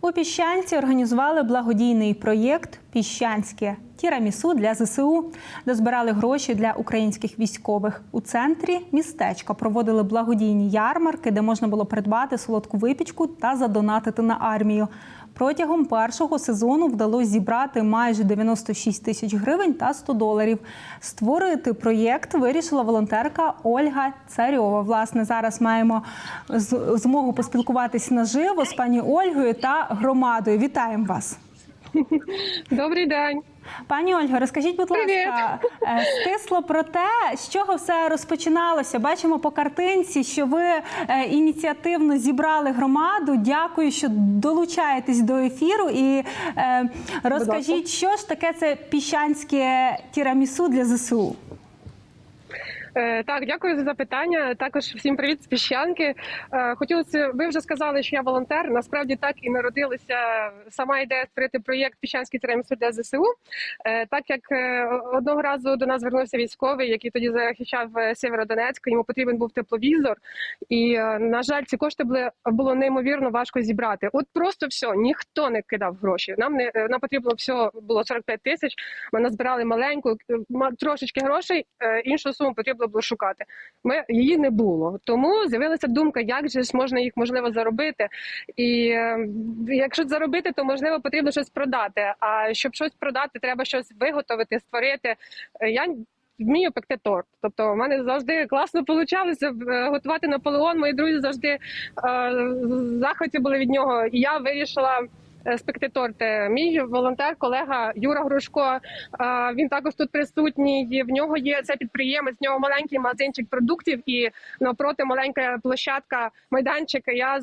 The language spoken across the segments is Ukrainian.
У Піщанці організували благодійний проєкт Піщанське тірамісу для ЗСУ, де збирали гроші для українських військових. У центрі містечка проводили благодійні ярмарки, де можна було придбати солодку випічку та задонатити на армію. Протягом першого сезону вдалося зібрати майже 96 тисяч гривень та 100 доларів. Створити проєкт вирішила волонтерка Ольга Царьова. Власне, зараз маємо змогу поспілкуватись наживо з пані Ольгою та громадою. Вітаємо вас. Добрий день. Пані Ольго, розкажіть, будь ласка, Привет. стисло про те, з чого все розпочиналося. Бачимо по картинці, що ви е, ініціативно зібрали громаду. Дякую, що долучаєтесь до ефіру. І е, розкажіть, що ж таке це піщанське тірамісу для ЗСУ? Е, Так, дякую за запитання. Також всім привіт з піщанки. Е, Хотілося, ви вже сказали, що я волонтер. Насправді так і народилася сама ідея створити проєкт Піщанський для ЗСУ. Е, Так як одного разу до нас звернувся військовий, який тоді захищав Сєвєродонецьк, йому потрібен був тепловізор. І на жаль, ці кошти були було неймовірно важко зібрати. От просто все, ніхто не кидав гроші. Нам не нам потрібно все було 45 тисяч. Ми назбирали маленьку трошечки грошей. Іншу суму потрібно було шукати. Ми її не було. Тому з'явилася думка, як же ж можна їх можливо заробити. І е, якщо заробити, то можливо потрібно щось продати. А щоб щось продати, треба щось виготовити, створити. Е, Я Вмію пекти торт, тобто в мене завжди класно получалося е, готувати Наполеон. Мої друзі завжди е, в захваті були від нього. І я вирішила спекти торт. Е, Мій волонтер, колега Юра Грушко. е, Він також тут присутній. В нього є це підприємець. В нього маленький магазинчик продуктів і навпроти маленька площадка, майданчик. Я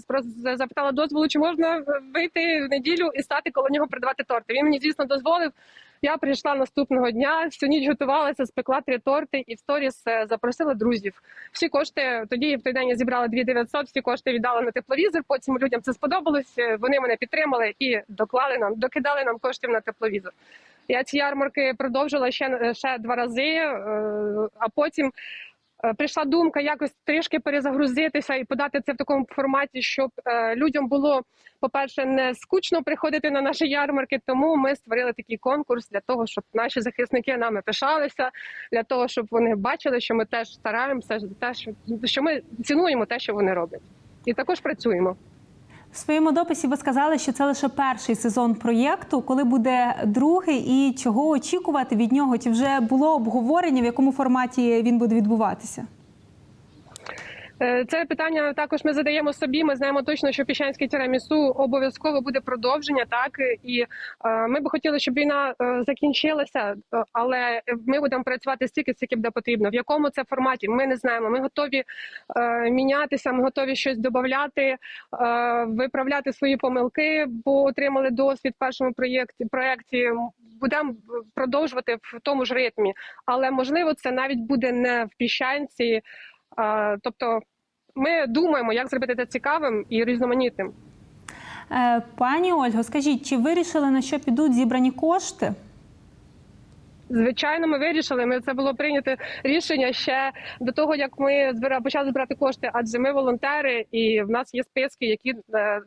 запитала дозволу, чи можна вийти в неділю і стати коло нього продавати торти. Він мені звісно дозволив. Я прийшла наступного дня, всю ніч готувалася, спекла три торти і в сторіс е, запросила друзів. Всі кошти тоді в той день я зібрала 2900, всі кошти віддала на тепловізор. Потім людям це сподобалось. е, Вони мене підтримали і доклали нам, докидали нам коштів на тепловізор. Я ці ярмарки продовжила ще ще два рази, е, а потім. Е, Прийшла думка якось трішки перезагрузитися і подати це в такому форматі, щоб е, людям було, по-перше, не скучно приходити на наші ярмарки. Тому ми створили такий конкурс для того, щоб наші захисники нами пишалися, для того, щоб вони бачили, що ми теж стараємося, що ми цінуємо те, що вони роблять, і також працюємо. В своєму дописі ви сказали, що це лише перший сезон проєкту. Коли буде другий і чого очікувати від нього? Чи вже було обговорення, в якому форматі він буде відбуватися? Е, Це питання також ми задаємо собі. Ми знаємо точно, що піщанське тірамісу обов'язково буде продовження. Так і е, ми би хотіли, щоб війна е, закінчилася, але ми будемо працювати стільки, скільки буде потрібно. В якому це форматі? Ми не знаємо. Ми готові мінятися. Ми готові щось додати, виправляти свої помилки, бо отримали досвід в першому проєкті. Проєкті будемо продовжувати в тому ж ритмі, але можливо, це навіть буде не в піщанці. Тобто ми думаємо, як зробити це цікавим і різноманітним. Е, Пані Ольго, скажіть, чи вирішили на що підуть зібрані кошти? Звичайно, ми вирішили. Ми це було прийнято рішення ще до того, як ми збира почали збирати кошти. Адже ми волонтери, і в нас є списки, які е, е,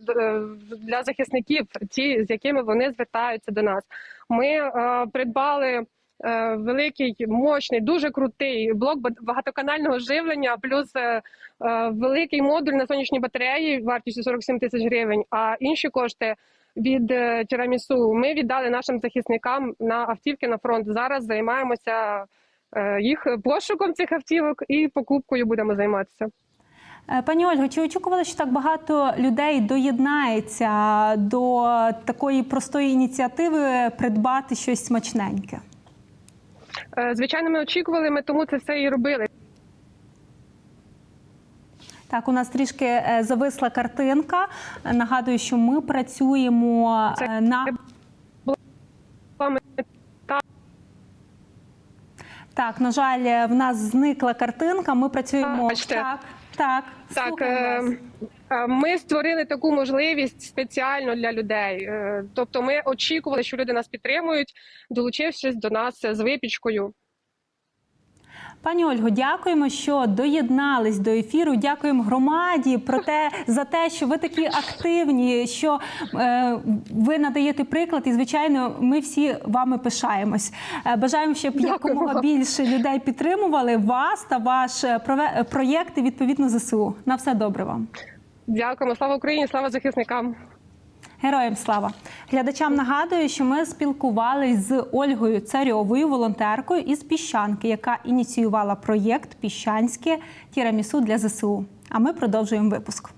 для захисників, ті з якими вони звертаються до нас. Ми е, придбали. Е, Великий, мощний, дуже крутий блок ба- багатоканального живлення, плюс е, е, великий модуль на сонячній батареї вартістю 47 тисяч гривень. А інші кошти від тірамісу ми віддали нашим захисникам на автівки на фронт. Зараз займаємося їх пошуком цих автівок і покупкою будемо займатися. Пані Ольго, чи очікували, що так багато людей доєднається до такої простої ініціативи придбати щось смачненьке? Е, Звичайно, ми очікували, ми тому це все і робили. Так, у нас трішки е, зависла картинка. Нагадую, що ми працюємо Це- е, на так. На жаль, в нас зникла картинка. Ми працюємо а, так. Так, Так, е, е, ми створили таку можливість спеціально для людей. Е, Тобто, ми очікували, що люди нас підтримують, долучившись до нас з випічкою. Пані Ольго, дякуємо, що доєднались до ефіру. Дякуємо громаді про те за те, що ви такі активні, що е, ви надаєте приклад, і звичайно, ми всі вами пишаємось. Е, бажаємо, щоб Дякую якомога більше людей підтримували вас та ваш е, проєкт і відповідно ЗСУ. На все добре вам. Дякуємо. Слава Україні, слава захисникам. Героям слава глядачам нагадую, що ми спілкувалися з Ольгою Царьовою, волонтеркою із Піщанки, яка ініціювала проєкт Піщанське тірамісу для ЗСУ. А ми продовжуємо випуск.